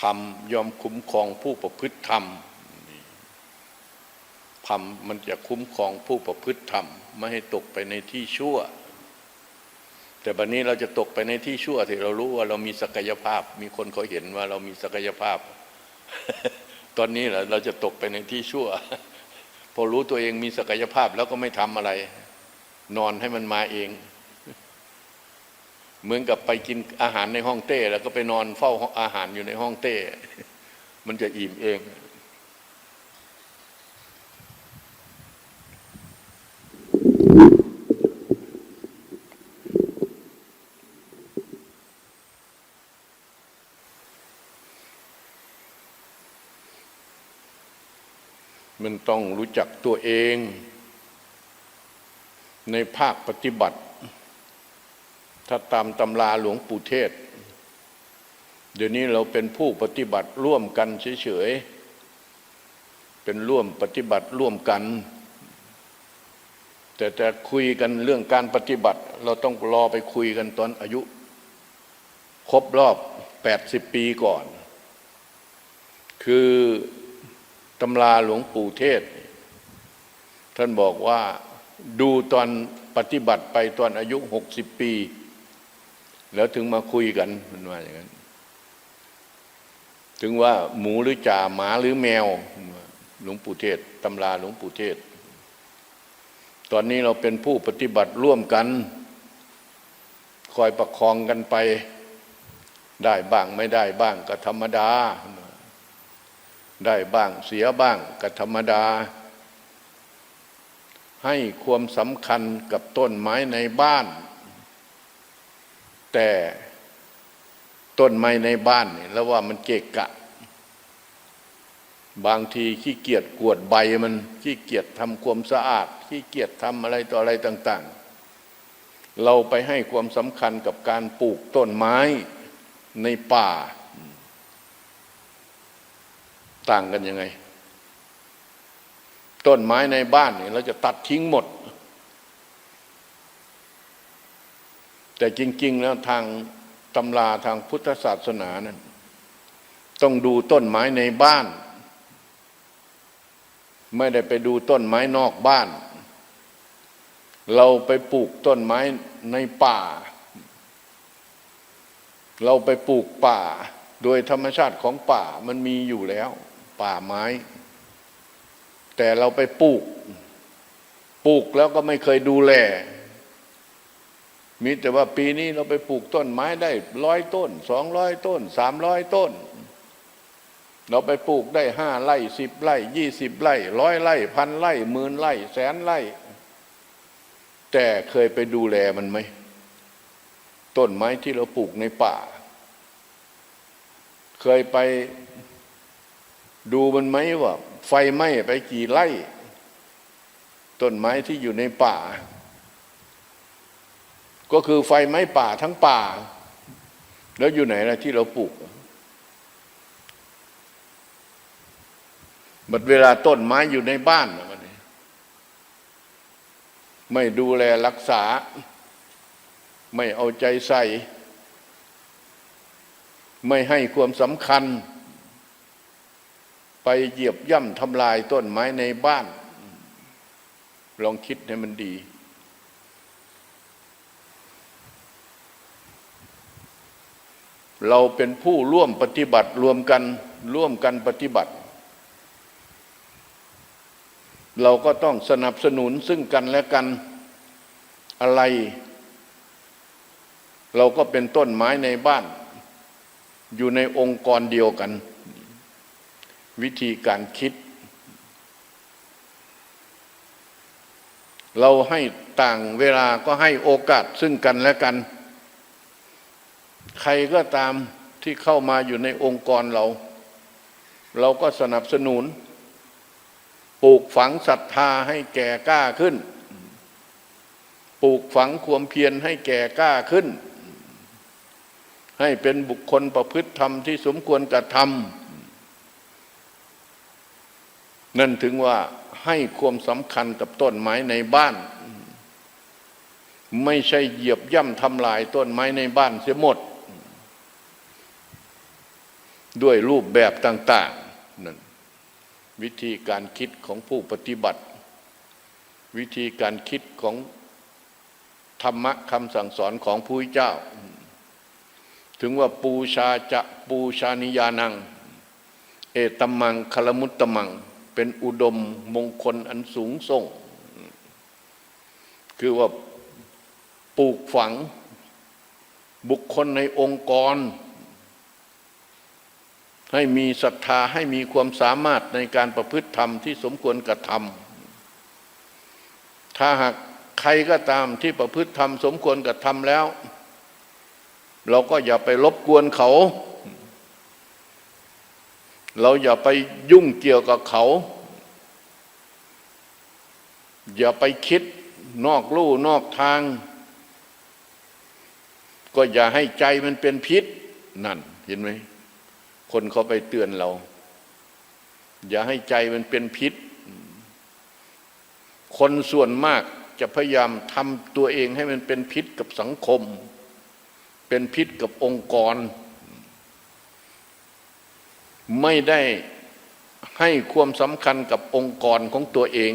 ธรรมยอมคุ้มครองผู้ประพฤติธรรมนี่ธรรมมันจะคุ้มครองผู้ประพฤติธรรม ไม่ให้ตกไปในที่ชั่ว แต่บัดนี้เราจะตกไปในที่ชั่วที่เรารู้ว่าเรามีศักยภาพ มีคนเขาเห็นว่าเรามีศักยภาพ ตอนนี้แหละเราจะตกไปในที่ชั่ว พอรู้ตัวเองมีศักยภาพแล้วก็ไม่ทำอะไร นอนให้มันมาเอง เหมือนกับไปกินอาหารในห้องเต้ แล้วก็ไปนอนเฝ้าอาหารอยู่ในห้องเต้ มันจะอิ่มเอง มันต้องรู้จักตัวเอง ในภาคปฏิบัติ ถ้าตามตำราหลวงปู่เทศ เดี๋ยวนี้เราเป็นผู้ปฏิบัติร่วมกันเฉยๆ เป็นร่วมปฏิบัติร่วมกัน แต่แต่คุยกันเรื่องการปฏิบัติ เราต้องรอไปคุยกันตอนอายุ ครบรอบ 80 ปีก่อน คือตำราหลวงปู่เทศ ท่านบอกว่าดูตอนปฏิบัติไปตอนอายุ 60 ปี แล้วถึงมาคุยกันมันว่าอย่างนั้น ถึงว่าหมูหรือจ่าหมาหรือแมวหลวงปู่เทศตำราหลวงปู่เทศ ตอนนี้เราเป็นผู้ปฏิบัติร่วมกัน คอยประคองกันไป ได้บ้างไม่ได้บ้างก็ธรรมดา ได้บ้างเสียบ้างก็ธรรมดา ให้ความสำคัญกับต้นไม้ในบ้าน แต่ต้นไม้ในบ้านเนี่ยแล้วว่ามันเกะกะ บางทีขี้เกียจกวดใบมันขี้เกียจทำความสะอาด ขี้เกียจทำอะไรต่ออะไรต่าง ๆ เราไปให้ความสำคัญกับการปลูกต้นไม้ในป่า ต่างกันยังไง ต้นไม้ในบ้านเนี่ยเราจะตัดทิ้งหมด แต่จริง ๆ แล้วทางตำราทางพุทธศาสนานั้นต้องดูต้นไม้ในบ้าน ไม่ได้ไปดูต้นไม้นอกบ้าน เราไปปลูกต้นไม้ในป่า เราไปปลูกป่า โดยธรรมชาติของป่ามันมีอยู่แล้ว ป่าไม้ แต่เราไปปลูก ปลูกแล้วก็ไม่เคยดูแล มีแต่ว่าปีนี้เราไปปลูกต้นไม้ได้ร้อยต้นสองร้อยต้นสามร้อยต้น เราไปปลูกได้ห้าไร่สิบไร่ยี่สิบไร่ร้อยไร่พันไร่หมื่นไร่แสนไร่ แต่เคยไปดูแลมันไหมต้นไม้ที่เราปลูกในป่า เคยไปดูมันไหมว่า ไฟไหม้ไปกี่ไร่ ต้นไม้ที่อยู่ในป่า ก็คือไฟไหม้ป่าทั้งป่า แล้วอยู่ไหนล่ะที่เราปลูกบัดเวลาต้นไม้อยู่ในบ้านนะมันไม่ดูแลรักษา ไม่เอาใจใส่ ไม่ให้ความสำคัญ ไปเหยียบย่ำทำลายต้นไม้ในบ้าน ลองคิดให้มันดี เราเป็นผู้ร่วมปฏิบัติรวมกันร่วมกันปฏิบัติ เราก็ต้องสนับสนุนซึ่งกันและกันอะไร เราก็เป็นต้นไม้ในบ้าน อยู่ในองค์กรเดียวกัน วิธีการคิด เราให้ต่างเวลาก็ให้โอกาสซึ่งกันและกัน ใครก็ตามที่เข้ามาอยู่ในองค์กรเรา เราก็สนับสนุน ปลูกฝังศรัทธาให้แก่กล้าขึ้น ปลูกฝังความเพียรให้แก่กล้าขึ้น ให้เป็นบุคคลประพฤติธรรมที่สมควรกระทำนั่นถึงว่าให้ความสำคัญกับต้นไม้ในบ้าน ไม่ใช่เหยียบย่ำทำลายต้นไม้ในบ้านเสียหมด ด้วยรูปแบบต่างๆนั่นวิธีการคิดของผู้ปฏิบัติ วิธีการคิดของธรรมะคำสั่งสอนของผู้เจ้า ถึงว่าปูชาจะปูชานิยานัง เอตมังคลมุตตมัง เป็นอุดมมงคลอันสูงส่ง คือว่าปลูกฝังบุคคลในองค์กร ให้มีศรัทธาให้มีความสามารถในการประพฤติธรรมที่สมควรกระทำถ้าหากใครก็ตามที่ประพฤติธรรมสมควรกระทำแล้ว เราก็อย่าไปรบกวนเขา เราอย่าไปยุ่งเกี่ยวกับเขา อย่าไปคิดนอกลู่นอกทาง ก็อย่าให้ใจมันเป็นพิษนั่นเห็นไหม คนเขาไปเตือนเรา อย่าให้ใจมันเป็นพิษ คนส่วนมากจะพยายามทำตัวเองให้มันเป็นพิษกับสังคม เป็นพิษกับองค์กร ไม่ได้ให้ความสำคัญกับองค์กรของตัวเอง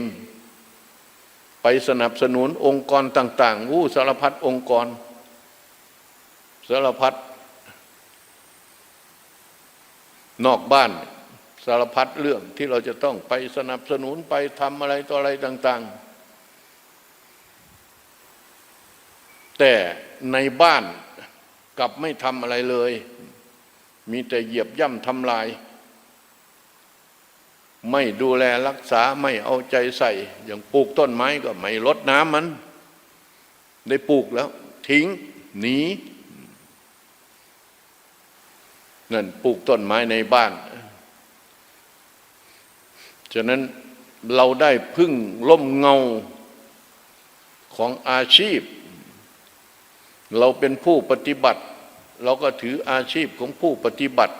ไปสนับสนุนองค์กรต่างๆวู้สารพัดองค์กร สารพัด นอกบ้านสารพัดเรื่องที่เราจะต้องไปสนับสนุนไปทำอะไรต่ออะไรต่าง ๆ แต่ในบ้านกลับไม่ทำอะไรเลย มีแต่เหยียบย่ำทำลาย ไม่ดูแลรักษาไม่เอาใจใส่ อย่างปลูกต้นไม้ก็ไม่ลดน้ำมัน ได้ปลูกแล้ว ทิ้งหนี นั่นปลูกต้นไม้ในบ้าน ฉะนั้นเราได้พึ่งล่มเงาของอาชีพ เราเป็นผู้ปฏิบัติ เราก็ถืออาชีพของผู้ปฏิบัติ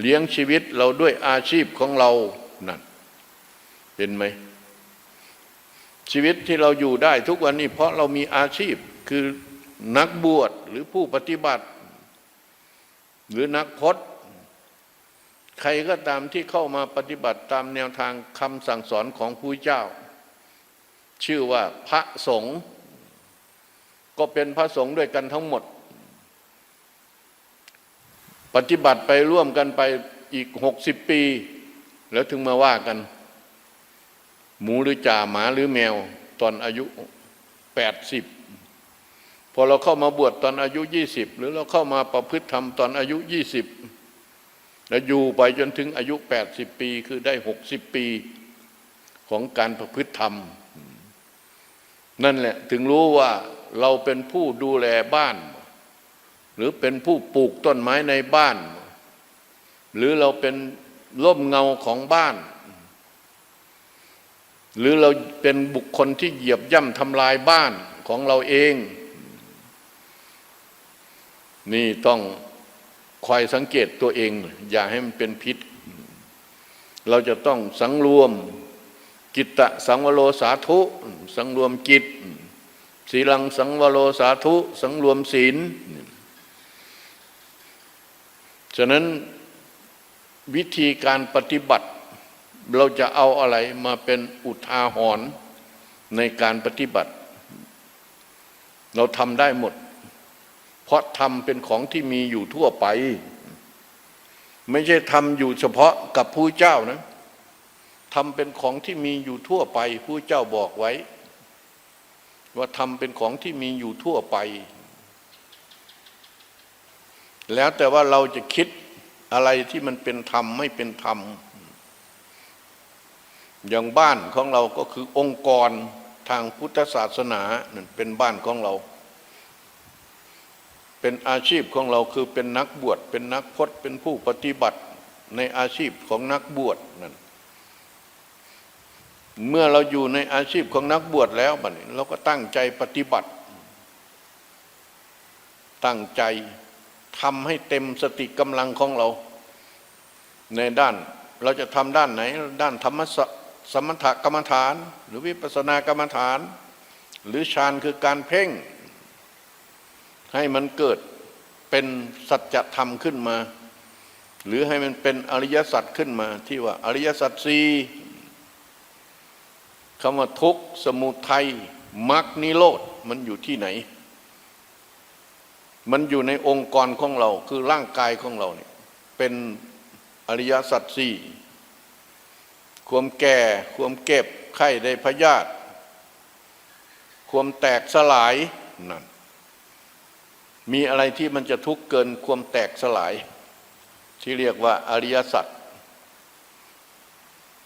เลี้ยงชีวิตเราด้วยอาชีพของเรานั่นเห็นไหม ชีวิตที่เราอยู่ได้ทุกวันนี้เพราะเรามีอาชีพคือนักบวชหรือผู้ปฏิบัติ หรือนักพจน์ใครก็ตามที่เข้ามาปฏิบัติตามแนวทางคำสั่งสอนของผู้เจ้า ชื่อว่าพระสงฆ์ก็เป็นพระสงฆ์ด้วยกันทั้งหมด ปฏิบัติไปร่วมกันไปอีกหกสิบปี แล้วถึงมาว่ากัน หมูหรือจ่าหมาหรือแมวตอนอายุแปดสิบ พอเราเข้ามาบวชตอนอายุยี่สิบหรือเราเข้ามาประพฤติธรรมตอนอายุยี่สิบแล้วอยู่ไปจนถึงอายุแปดสิบปีคือได้หกสิบปีของการประพฤติธรรม นั่นแหละถึงรู้ว่าเราเป็นผู้ดูแลบ้าน หรือเป็นผู้ปลูกต้นไม้ในบ้าน หรือเราเป็นร่มเงาของบ้าน หรือเราเป็นบุคคลที่เหยียบย่ำทำลายบ้านของเราเอง นี่ต้องคอยสังเกตตัวเอง อย่าให้มันเป็นพิษ เราจะต้องสังรวมกิตตะสังวโรสาธุ สังรวมกิจศีลังสังวโรสาธุ สังรวมศีล ฉะนั้นวิธีการปฏิบัติ เราจะเอาอะไรมาเป็นอุทาหรณ์ในการปฏิบัติ เราทำได้หมด เพราะทำเป็นของที่มีอยู่ทั่วไป ไม่ใช่ทำอยู่เฉพาะกับผู้เจ้านะทำเป็นของที่มีอยู่ทั่วไปผู้เจ้าบอกไว้ ว่าทำเป็นของที่มีอยู่ทั่วไป แล้วแต่ว่าเราจะคิดอะไรที่มันเป็นธรรมไม่เป็นธรรม อย่างบ้านของเราก็คือองค์กรทางพุทธศาสนานั่นเป็นบ้านของเรา เป็นอาชีพของเราคือเป็นนักบวชเป็นนักพจน์เป็นผู้ปฏิบัติในอาชีพของนักบวชนั่นเมื่อเราอยู่ในอาชีพของนักบวชแล้วบัดนี้เราก็ตั้งใจปฏิบัติ ตั้งใจทำให้เต็มสติกำลังของเรา ในด้านเราจะทำด้านไหน ด้านธรรมสสมถกรรมฐาน หรือวิปัสสนากรรมฐาน หรือฌานคือการเพ่ง ให้มันเกิดเป็นสัจธรรมขึ้นมา หรือให้มันเป็นอริยสัจขึ้นมา ที่ว่าอริยสัจสี่คำว่าทุกข์สมุทัยมรรคนิโรธมันอยู่ที่ไหน มันอยู่ในองค์กรของเราคือร่างกายของเราเนี่ยเป็นอริยสัจสี่ความแก่ความเก็บไข้ได้พยาธิความแตกสลายนั่น มีอะไรที่มันจะทุกข์เกินความแตกสลาย ที่เรียกว่าอริยสัจ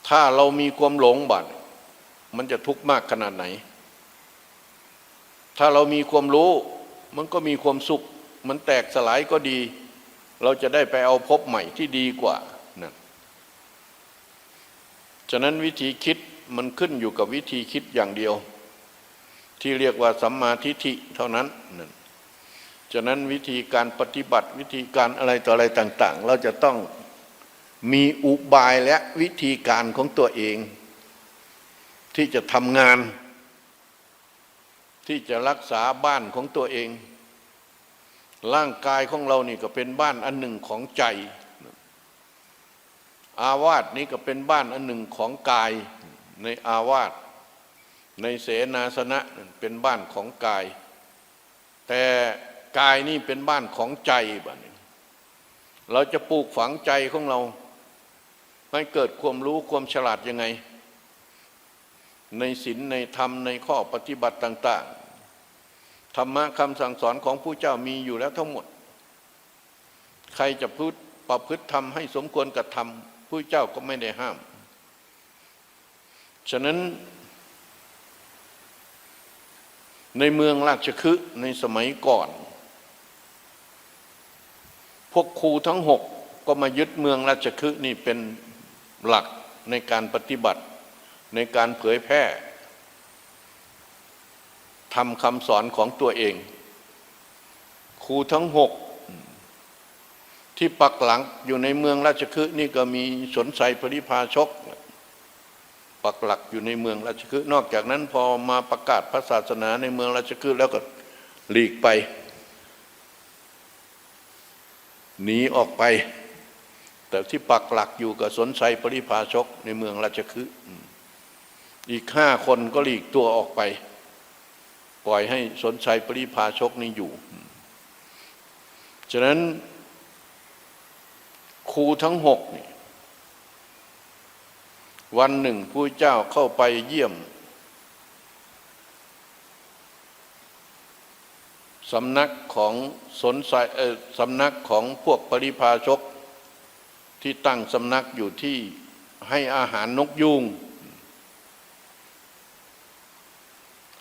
ถ้าเรามีความหลงบัดมันจะทุกข์มากขนาดไหน ถ้าเรามีความรู้ มันก็มีความสุข มันแตกสลายก็ดี เราจะได้ไปเอาพบใหม่ที่ดีกว่านั่นฉะนั้นวิธีคิดมันขึ้นอยู่กับวิธีคิดอย่างเดียว ที่เรียกว่าสัมมาทิฏฐิเท่านั้นนั่น ฉะนั้นวิธีการปฏิบัติวิธีการอะไรต่ออะไรต่าง ๆ เราจะต้องมีอุบายและวิธีการของตัวเอง ที่จะทำงาน ที่จะรักษาบ้านของตัวเอง ร่างกายของเรานี่ก็เป็นบ้านอันหนึ่งของใจ อาวาสนี้ก็เป็นบ้านอันหนึ่งของกายในอาวาสในเสนาสนะเป็นบ้านของกาย แต่ กายนี่เป็นบ้านของใจบ้านี้เราจะปลูกฝังใจของเราให้เกิดความรู้ความฉลาดยังไง ในศีลในธรรมในข้อปฏิบัติต่าง ๆ ธรรมะคำสั่งสอนของผู้เจ้ามีอยู่แล้วทั้งหมด ใครจะพูดประพฤติทำให้สมควรกระทำผู้เจ้าก็ไม่ได้ห้าม ฉะนั้นในเมืองราชคฤห์ในสมัยก่อน วกครูทั้งหกก็มายึดเมืองราชคฤห์นี่เป็นหลักในการปฏิบัติในการเผยแพร่ทำคำสอนของตัวเอง ครูทั้งหกที่ปักหลังอยู่ในเมืองราชคฤห์นี่ก็มีสนใจปริพาชก ปักหลักอยู่ในเมืองราชคฤห์นอกจากนั้นพอมาประกาศพระศาสนาในเมืองราชคฤห์แล้วก็หลีกไป หนีออกไป แต่ที่ปักหลักอยู่กับสนใจปริพาชกในเมืองราชคฤห์อีกห้าคนก็หลีกตัวออกไป ปล่อยให้สนใจปริพาชกนี่อยู่ ฉะนั้นครูทั้งหกนี่วันหนึ่งผู้เจ้าเข้าไปเยี่ยม สำนักของสนใจเออสำนักของพวกปริพาชก ที่ตั้งสำนักอยู่ที่ให้อาหารนกยูง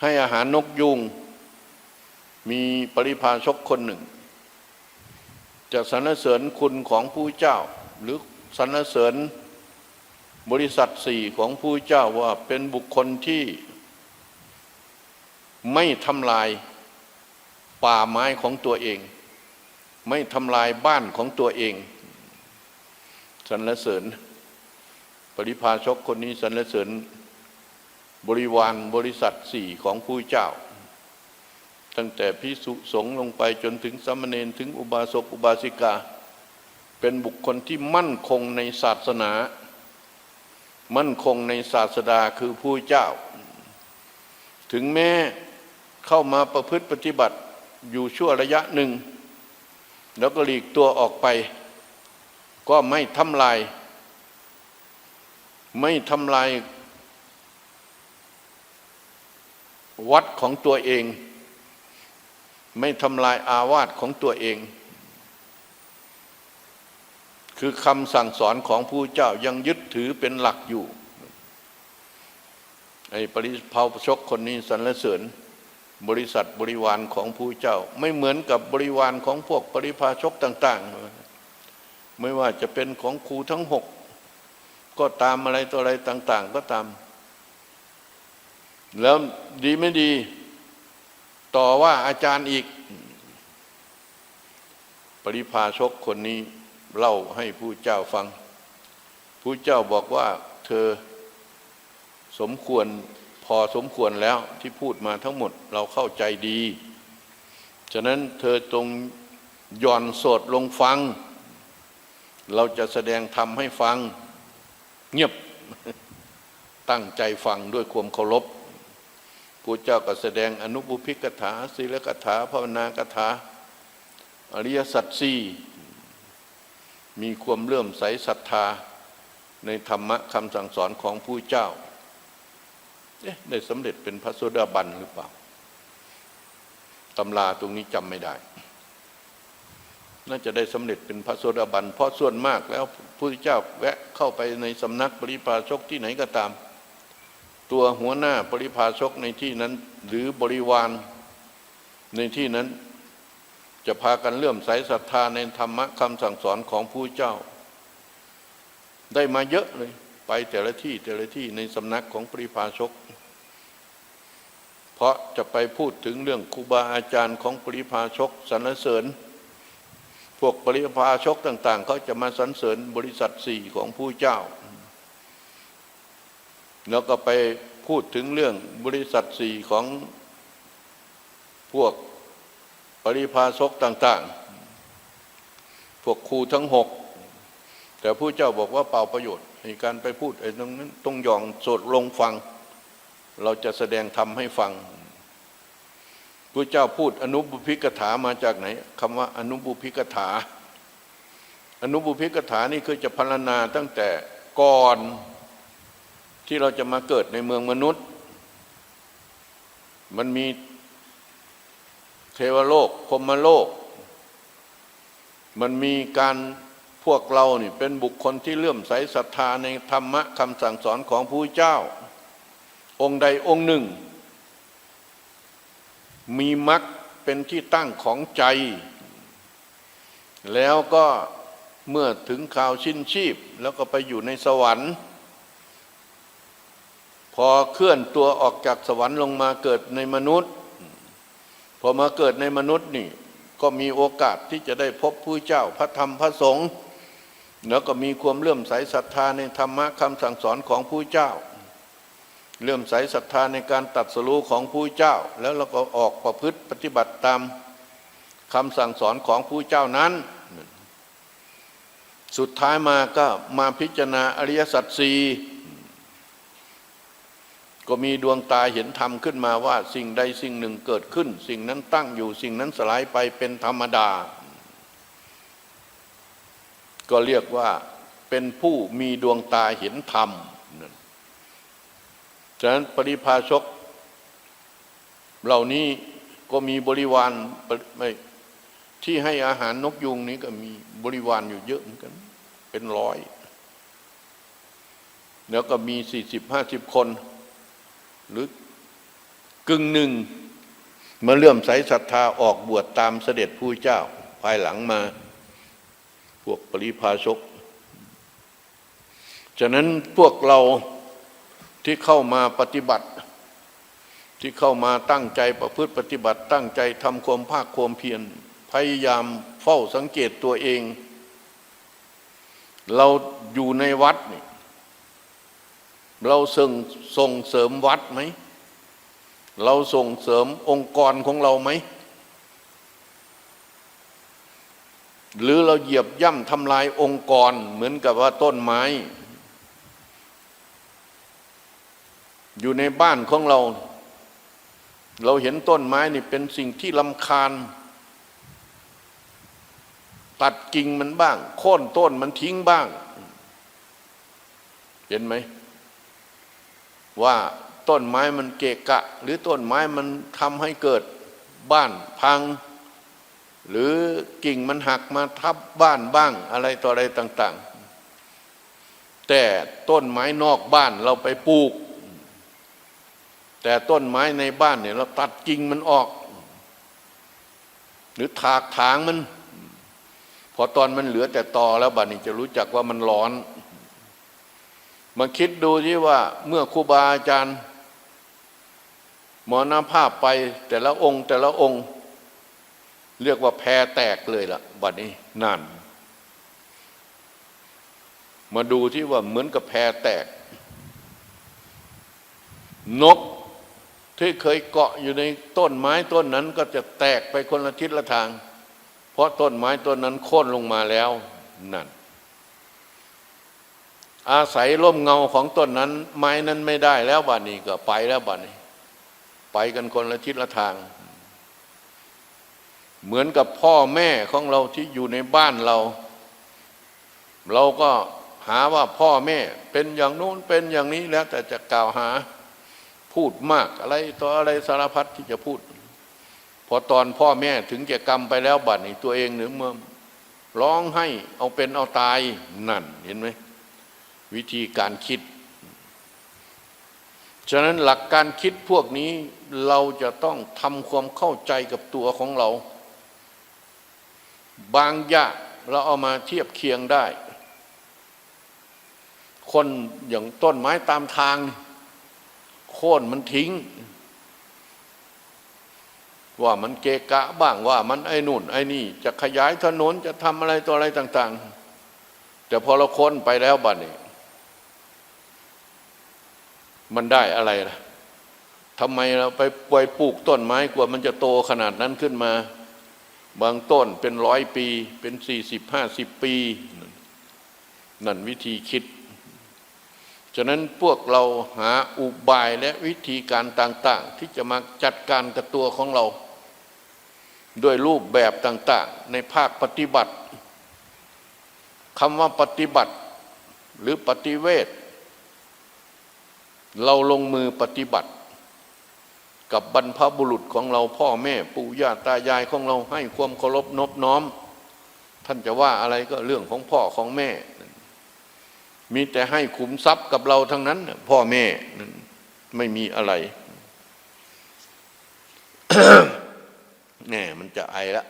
ให้อาหารนกยูงมีปริพาชกคนหนึ่ง จะสรรเสริญคุณของผู้เจ้า หรือสรรเสริญบริษัทสี่ของผู้เจ้าว่าเป็นบุคคลที่ไม่ทำลาย ป่าไม้ของตัวเอง ไม่ทำลายบ้านของตัวเองสรรเสริญ ปริพาชกคนนี้สรรเสริญ บริวารบริษัทสี่ของผู้เจ้า ตั้งแต่พิสุสงลงไปจนถึงสามเณรถึงอุบาสกอุบาสิกา เป็นบุคคลที่มั่นคงในศาสนา มั่นคงในศาสดาคือผู้เจ้า ถึงแม้เข้ามาประพฤติปฏิบัติ อยู่ชั่วระยะหนึ่ง แล้วก็หลีกตัวออกไป ก็ไม่ทำลาย ไม่ทำลาย วัดของตัวเอง ไม่ทำลายอาวาสของตัวเอง คือคำสั่งสอนของผู้เจ้ายังยึดถือเป็นหลักอยู่ไอ้ปริภาวชกคนนี้สรรเสริญ บริษัทบริวารของผู้เจ้า ไม่เหมือนกับบริวารของพวกปริพาชกต่าง ๆ ไม่ว่าจะเป็นของครูทั้งหกก็ตามอะไรตัวอะไรต่าง ๆ ก็ตาม แล้วดีไม่ดี ต่อว่าอาจารย์อีก ปริพาชกคนนี้เล่าให้ผู้เจ้าฟังผู้เจ้าบอกว่าเธอสมควร พอสมควรแล้วที่พูดมาทั้งหมดเราเข้าใจดี ฉะนั้นเธอจงย่อนสดลงฟัง เราจะแสดงธรรมให้ฟัง เงียบตั้งใจฟังด้วยความเคารพพระเจ้าก็แสดงอนุบุพิกถาศีลกถาภาวนากถา อริยสัจสี่มีความเลื่อมใสศรัทธา ในธรรมะคำสั่งสอนของผู้เจ้า เอ๊ะได้สำเร็จเป็นพระโสดาบันหรือเปล่าตำราตรงนี้จำไม่ได้ น่าจะได้สำเร็จเป็นพระโสดาบัน เพราะส่วนมากแล้วพระพุทธเจ้าแวะเข้าไปในสำนักปริพาชกที่ไหนก็ตาม ตัวหัวหน้าปริพาชกในที่นั้น หรือบริวารในที่นั้นจะพากันเลื่อมใสศรัทธาในธรรมะคำสั่งสอนของผู้เจ้า ได้มาเยอะเลย ไปแต่ละที่แต่ละที่ในสำนักของปริพาชก เพราะจะไปพูดถึงเรื่องครูบาอาจารย์ของปริพาชกสรรเสริญ พวกปริพาชกต่าง ๆ เขาจะมาสรรเสริญบริษัทสี่ของผู้เจ้า แล้วก็ไปพูดถึงเรื่องบริษัทสี่ของพวกปริพาชกต่าง ๆ พวกครูทั้งหกแต่ผู้เจ้าบอกว่าเปล่าประโยชน์ การไปพูดไอ้ตรงนั้นต้องยองสดลงฟัง เราจะแสดงธรรมให้ฟังผู้เจ้าพูดอนุบุพิกถามาจากไหนคำว่าอนุบุพิกถา อนุบุพิกถานี่คือจะพรรณนาตั้งแต่ก่อนที่เราจะมาเกิดในเมืองมนุษย์ มันมีเทวโลกพรมโลก มันมีการ พวกเรานี่เป็นบุคคลที่เลื่อมใสศรัทธาในธรรมะคำสั่งสอนของผู้เจ้า องค์ใดองค์หนึ่ง มีมรรคเป็นที่ตั้งของใจ แล้วก็เมื่อถึงข่าวชิ้นชีพ แล้วก็ไปอยู่ในสวรรค์ พอเคลื่อนตัวออกจากสวรรค์ลงมาเกิดในมนุษย์ พอมาเกิดในมนุษย์นี่ก็มีโอกาสที่จะได้พบผู้เจ้าพระธรรมพระสงฆ์ แล้วก็มีความเลื่อมใสศรัทธาในธรรมะคำสั่งสอนของผู้เจ้า เลื่อมใสศรัทธาในการตัดสู้ของผู้เจ้า แล้วเราก็ออกประพฤติปฏิบัติตามคำสั่งสอนของผู้เจ้านั้น สุดท้ายมาก็มาพิจารณาอริยสัจสี่ก็มีดวงตาเห็นธรรมขึ้นมาว่าสิ่งใดสิ่งหนึ่งเกิดขึ้น สิ่งนั้นตั้งอยู่สิ่งนั้นสลายไปเป็นธรรมดา ก็เรียกว่าเป็นผู้มีดวงตาเห็นธรรมฉะนั้นปริพาชก เหล่านี้ก็มีบริวารไม่ที่ให้อาหารนกยุงนี้ก็มีบริวารอยู่เยอะเหมือนกัน เป็นร้อย แล้วก็มีสี่สิบห้าสิบคน หรือกึ่งหนึ่งมาเลื่อมใสศรัทธาออกบวชตามเสด็จผู้เจ้าภายหลังมา พวกปริพาชก ฉะนั้นพวกเราที่เข้ามาปฏิบัติ ที่เข้ามาตั้งใจประพฤติปฏิบัติ ตั้งใจทำความภาคความเพียรพยายามเฝ้าสังเกตตัวเอง เราอยู่ในวัดนี่เราส่งส่งเสริมวัดไหม เราส่งเสริมองค์กรของเราไหม หรือเราเหยียบย่ำทำลายองค์กรเหมือนกับว่าต้นไม้ อยู่ในบ้านของเรา เราเห็นต้นไม้นี่เป็นสิ่งที่ลำคาญ ตัดกิ่งมันบ้าง โค่นต้นมันทิ้งบ้าง เห็นไหม ว่าต้นไม้มันเกะกะ หรือต้นไม้มันทำให้เกิดบ้านพัง หรือกิ่งมันหักมาทับบ้านบ้างอะไรต่ออะไรต่าง ๆ แต่ต้นไม้นอกบ้านเราไปปลูก แต่ต้นไม้ในบ้านเนี่ยเราตัดกิ่งมันออก หรือถากถางมัน พอตอนมันเหลือแต่ตอแล้วบัดนี้จะรู้จักว่ามันร้อนมาคิดดูที่ว่าเมื่อครูบาอาจารย์มรณภาพไปแต่ละองค์แต่ละองค์ เรียกว่าแพรแตกเลยล่ะบัดนี้นั่น มาดูที่ว่าเหมือนกับแพรแตก นกที่เคยเกาะอยู่ในต้นไม้ต้นนั้นก็จะแตกไปคนละทิศละทาง เพราะต้นไม้ต้นนั้นโค่นลงมาแล้วนั่น อาศัยร่มเงาของต้นนั้น ไม้นั้นไม่ได้แล้วบัดนี้ก็ไปแล้วบัดนี้ ไปกันคนละทิศละทาง เหมือนกับพ่อแม่ของเราที่อยู่ในบ้านเรา เราก็หาว่าพ่อแม่เป็นอย่างนู้นเป็นอย่างนี้แล้ว แต่จะกล่าวหาพูดมากอะไรต่ออะไรสารพัดที่จะพูด พอตอนพ่อแม่ถึงแก่กรรมไปแล้วบัดนี้ตัวเองหรือเมื่อร้องให้เอาเป็นเอาตายนั่นเห็นไหมวิธีการคิด ฉะนั้นหลักการคิดพวกนี้เราจะต้องทำความเข้าใจกับตัวของเรา บางอย่างเราเอามาเทียบเคียงได้ คนอย่างต้นไม้ตามทาง โค่นมันทิ้ง ว่ามันเกะกะบ้างว่ามันไอ้นุ่น ไอ้นี่ จะขยายถนนจะทำอะไรตัวอะไรต่าง ๆ แต่พอเราค้นไปแล้วบัดนี้ มันได้อะไรล่ะทำไมเราไปปล่อยปลูกต้นไม้กว่ามันจะโตขนาดนั้นขึ้นมา บางต้นเป็นร้อยปี เป็นสี่สิบห้าสิบปี นั่นวิธีคิด ฉะนั้นพวกเราหาอุบายและวิธีการต่าง ๆ ที่จะมาจัดการกับตัวของเรา ด้วยรูปแบบต่าง ๆ ในภาคปฏิบัติคำว่าปฏิบัติหรือปฏิเวทเราลงมือปฏิบัติ กับบรรพบุรุษของเราพ่อแม่ปู่ย่าตายายของเราให้ความเคารพนบน้อม ท่านจะว่าอะไรก็เรื่องของพ่อของแม่ มีแต่ให้ขุมทรัพย์กับเราทั้งนั้น พ่อแม่นั้นไม่มีอะไรแน่มันจะไอละ